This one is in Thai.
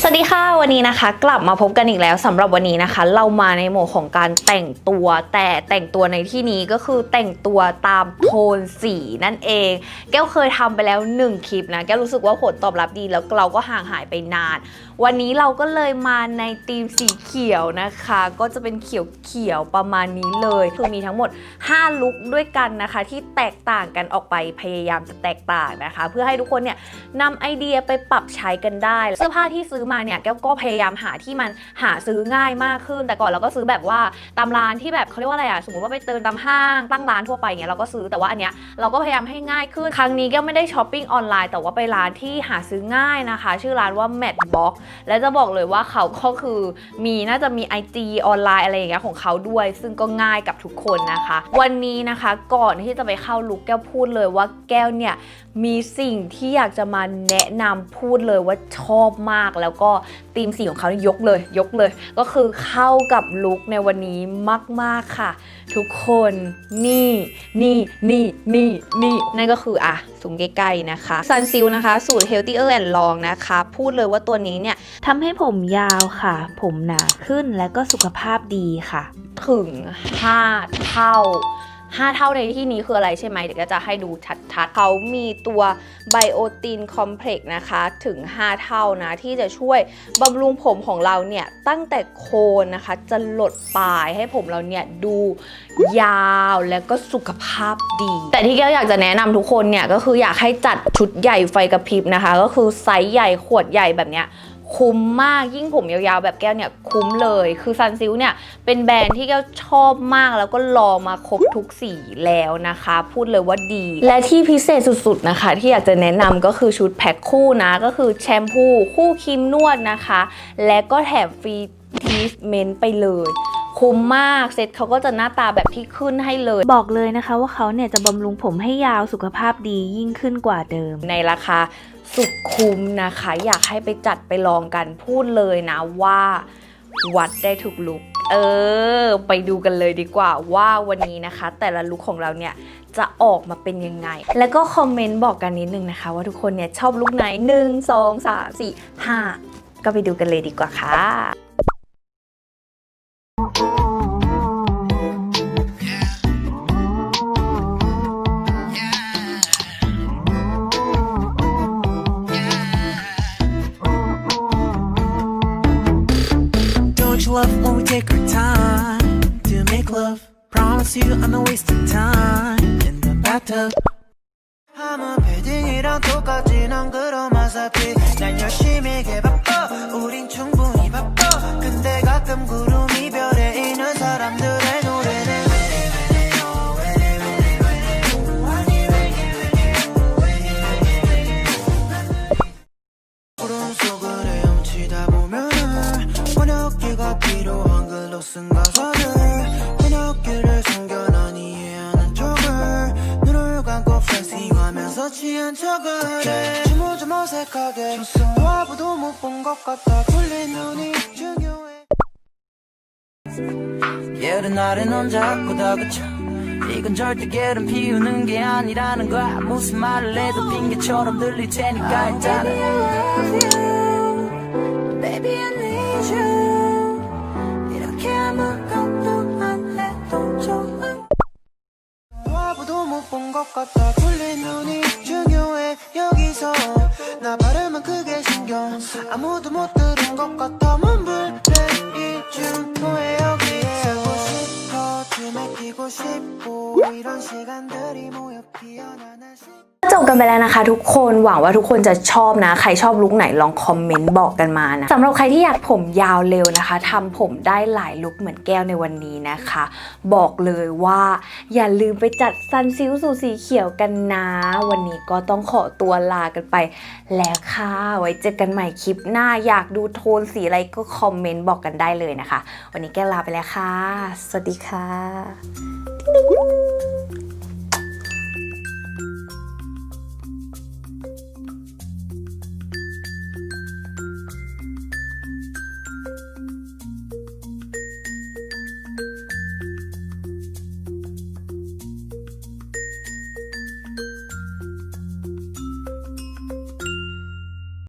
สวัสดีค่ะวันนี้นะคะ กลับมาพบกันอีกแล้วสำหรับวันนี้นะคะ เรามาในโหมดของการแต่งตัวแต่แต่งตัวในที่นี้ก็คือแต่งตัวตามโทนสีนั่นเอง แก้วเคยทำไปแล้ว 1 คลิปนะ แก้วรู้สึกว่าผลตอบรับดีแล้วเราก็ห่างหายไปนาน วันนี้เราก็เลยมาในธีมสีเขียวนะคะ ก็จะเป็นเขียวเขียวๆประมาณนี้เลยคือมีทั้งหมด 5 ลุคด้วยกันนะคะ ที่แตกต่างกันออกไปพยายามจะแตกต่างนะคะ เพื่อให้ทุกคนเนี่ยนำไอเดียไปปรับใช้กันได้ เสื้อผ้าที่ซื้อมาเนี่ยแก้วก็พยายามหาที่มันหาซื้อง่ายมากขึ้น แต่ก่อนเราก็ซื้อแบบว่าตามร้านที่แบบเขาเรียกว่าอะไรอะสมมติว่าไปเติมตามห้างตั้งร้านทั่วไปเงี้ยเราก็ซื้อแต่ว่าอันเนี้ยเราก็พยายามให้ง่ายขึ้นครั้งนี้แก้วไม่ได้ช้อปปิ้งออนไลน์แต่ว่าไปร้านที่หาซื้อง่ายนะคะ ชื่อร้านว่า Matchbox และจะบอกเลยว่าเขาก็คือมีน่าจะมี IG ออนไลน์อะไรอย่างเงี้ยของเขาด้วย ซึ่งก็ง่ายกับทุกคนนะคะ วันนี้นะคะก่อนที่จะไปเข้าลุกแก้วพูดเลยว่าแก้วเนี่ยมีสิ่งที่อยากจะมาแนะนำพูดเลยว่าชอบมากแล้วก็ธีมสีของเขานี่ยกเลย ยกเลย ก็คือเข้ากับลุคในวันนี้มาก ๆ ค่ะ ทุกคนนี่นี่นี่นี่นี่นั่นก็คืออะสูงใกล้ๆนะคะซันซิลนะคะ สูตร Healthier and Long นะคะ พูดเลยว่าตัวนี้เนี่ยทำให้ผมยาวค่ะ ผมหนาขึ้นและก็สุขภาพดีค่ะ ถึง 5 เท่า 5 เท่าในที่นี้คืออะไรใช่ไหมเดี๋ยวก็จะให้ดูชัดๆ เขามีตัวไบโอตินคอมเพล็กซ์นะคะถึง 5 เท่านะที่จะช่วยบำรุงผมของเราเนี่ยตั้งแต่โคนนะคะจะหลดปลายให้ผมเราเนี่ยดูยาวแล้วก็สุขภาพดี แต่ที่แก้วอยากจะแนะนำทุกคนเนี่ยก็คืออยากให้จัดชุดใหญ่ไฟกระพริบนะคะ ก็คือไซส์ใหญ่ขวดใหญ่แบบเนี้ย คุ้มมากยิ่งผมยาวๆ แบบแก้วเนี่ยคุ้มเลย คือซันซิลเนี่ยเป็นแบรนด์ที่แก้วชอบมากแล้วก็ลองมาครบทุกสีแล้วนะคะ พูดเลยว่าดี และที่พิเศษสุดๆนะคะ ที่อยากจะแนะนำก็คือชุดแพ็คคู่นะก็คือแชมพูคู่ครีมนวดนะคะ และก็แถมฟรีทีสเมนต์ไปเลยคุ้มมากเซ็ตเขาก็จะหน้าตาแบบที่ขึ้นให้เลย บอกเลยนะคะว่าเขาเนี่ยจะบำรุงผมให้ยาวสุขภาพดียิ่งขึ้นกว่าเดิมในราคา สุดคุ้มนะคะ อยากให้ไปจัดไปลองกันพูดเลยนะว่าวัดได้ถูกลุกเออ ไปดูกันเลยดีกว่าว่าวันนี้นะคะ แต่ละลุคของเราเนี่ยจะออกมาเป็นยังไง แล้วก็คอมเมนต์บอกกันนิดนึงนะคะ ว่าทุกคนเนี่ยชอบลุคไหน 1 2 3 4 5 ก็ไปดูกันเลยดีกว่าค่ะ Promise you I'm not wasting time in the bathtub. 아무 패딩이랑 똑같지 넌 그럼 어차피 난 열심히 게 바빠 우린 충분 취한 척을 해. 춤을 좀 어색하게. 또 아무도 못 본 것 같아. 풀린 눈이 중요해. 예른 날에 넌 자꾸 다그쳐. 이건 절대 게으름 피우는 게 아니라는 거야. 무슨 말을 해도 핑계처럼 들릴 테니까 일단은. Baby I need you. 이렇게 아무것도 안 해도 좋은 아무도 못 본 것 같아 아무도 못 들은 것 같아 중 너의 여기에 쓰고 싶어. 춤에 끼고 싶고. 이런 시간들이 모여 피어나는 시จ บกันไปแล้วนะคะ ทุกคนหวังว่าทุกคนจะชอบนะ ใครชอบลุคไหนลองคอมเมนต์บอกกันมานะสำหรับใครที่อยากผมยาวเร็วนะคะทำผมได้หลายลุคเหมือนแก้วในวันนี้นะคะ บอกเลยว่าอย่าลืมไปจัดซันซิลสูตรสีเขียวกันนะ วันนี้ก็ต้องขอตัวลากันไป แล้วค่ะไว้เจอกันใหม่คลิปหน้าอยากดูโทนสีอะไรก็คอมเมนต์บอกกันได้เลยนะคะ วันนี้แก้วลาไปแล้วค่ะ สวัสดีค่ะ